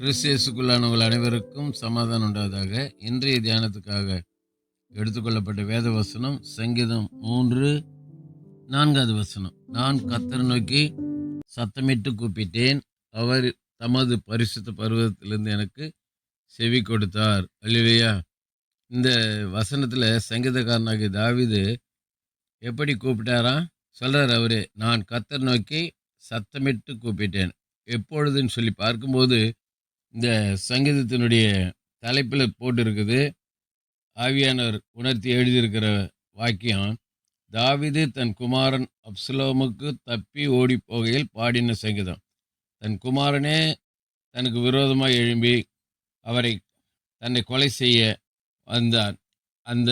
கிறிஸ்தியசுக்குள்ளானவர்கள் அனைவருக்கும் சமாதானம் உண்டாவதாக. இன்றைய தியானத்துக்காக எடுத்துக்கொள்ளப்பட்ட வேத வசனம் சங்கீதம் மூன்று நான்காவது வசனம். நான் கத்தர் நோக்கி சத்தமிட்டு கூப்பிட்டேன். அவர் தமது பரிசுத்த பருவத்திலிருந்து எனக்கு செவி கொடுத்தார். அல்லையா இந்த வசனத்தில் சங்கீதக்காரனாகிய தாவிது எப்படி கூப்பிட்டாராம் சொல்கிறார் அவரு நான் கத்தர் நோக்கி சத்தமிட்டு கூப்பிட்டேன். எப்பொழுதுன்னு சொல்லி பார்க்கும்போது இந்த சங்கீதத்தினுடைய தலைப்பில் போட்டிருக்குது. ஆவியானவர் உணர்த்தி எழுதியிருக்கிற வாக்கியம் தாவிது தன் குமாரன் அப்சலோமுக்கு தப்பி ஓடி போகையில் பாடின சங்கீதம். தன் குமாரனே தனக்கு விரோதமாக எழும்பி அவரை தன்னை கொலை செய்ய வந்தார். அந்த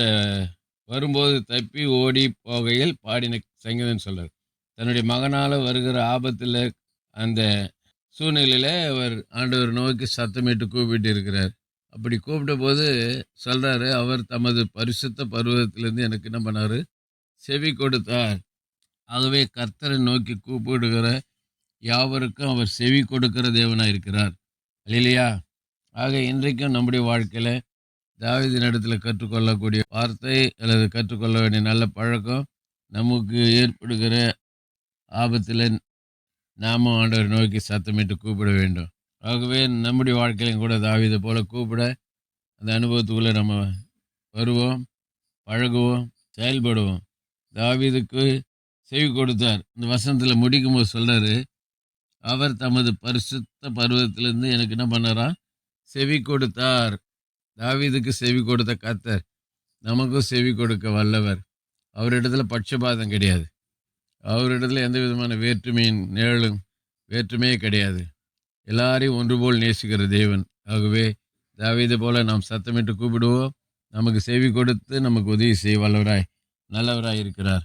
வரும்போது தப்பி ஓடி போகையில் பாடின சங்கீதம் சொல்கிறார் தன்னுடைய மகனால் வருகிற ஆபத்தில் அந்த சூழ்நிலையில் அவர் ஆண்டவர் நோக்கி சத்தமிட்டு கூப்பிட்டு இருக்கிறார். அப்படி கூப்பிட்ட போது சொல்கிறாரு அவர் தமது பரிசுத்த பருவத்திலேருந்து எனக்கு என்ன பண்ணார்? செவி கொடுத்தார். ஆகவே கர்த்தரை நோக்கி கூப்பிடுகிற யாவருக்கும் அவர் செவி கொடுக்கிற தேவனாக இருக்கிறார். இல்லையா ஆக இன்றைக்கும் நம்முடைய வாழ்க்கையில் தாவீதின் இடத்துல கற்றுக்கொள்ளக்கூடிய வார்த்தை அல்லது கற்றுக்கொள்ள வேண்டிய நல்ல பழக்கம் நமக்கு ஏற்படுகிற ஆபத்தில் நாமும் ஆண்டவர் நோக்கி சத்தமிட்டு கூப்பிட வேண்டும். ஆகவே நம்முடைய வாழ்க்கையிலும் கூட தாவிதை போல கூப்பிட அந்த அனுபவத்துக்குள்ளே நம்ம வருவோம் பழகுவோம் செயல்படுவோம். தாவீதுக்கு செவி கொடுத்தார். இந்த வசனத்தில் முடிக்கும்போது சொல்கிறார் அவர் தமது பரிசுத்த பருவத்திலேருந்து எனக்கு என்ன பண்ணாரா செவி கொடுத்தார். தாவீதுக்கு செவி கொடுத்த கத்தர் நமக்கும் செவி கொடுக்க வல்லவர். அவரிடத்துல பட்சபாதம் கிடையாது. அவரிடத்துல எந்த விதமான வேற்றுமையின் நிழலும் வேற்றுமையே கிடையாது. எல்லாரையும் ஒன்று போல் நேசிக்கிற தேவன். ஆகவே தாவீது போல நாம் சத்தமிட்டு கூப்பிடுவோம். நமக்கு செவி கொடுத்து நமக்கு உதவி செய்ய வல்லவராய் நல்லவராய் இருக்கிறார்.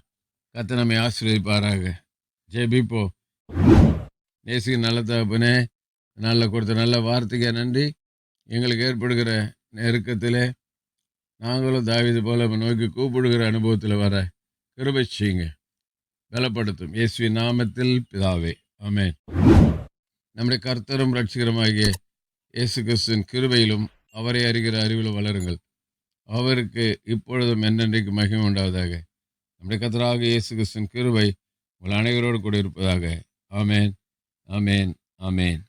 கத்தை நம்மை ஆசீர்வதிப்பாராக. ஜெபிப்போ. நேசிக்க நல்ல தகப்பனே நல்ல கொடுத்த நல்ல வார்த்தைக்கு நன்றி. எங்களுக்கு ஏற்படுகிற நெருக்கத்தில் நாங்களும் தாவீது போல நோக்கி கூப்பிடுகிற அனுபவத்தில் வர கிருபை செய்யுங்க. பலப்படுத்தும் இயேசுவி நாமத்தில் பிதாவே ஆமேன் நம்முடைய கர்த்தரும் ரட்சிகரமாகிய இயேசு கிறிஸ்துவின் கிருபையிலும் அவரை அறிகிற அறிவிலும் வளருங்கள் அவருக்கு இப்பொழுதும் என்னென்றைக்கு மகிமை உண்டாவதாக நம்முடைய கர்த்தராக இயேசு கிறிஸ்துவின் கிருபை உங்கள் அனைவரோடு கூட இருப்பதாக ஆமேன் ஆமேன் ஆமேன்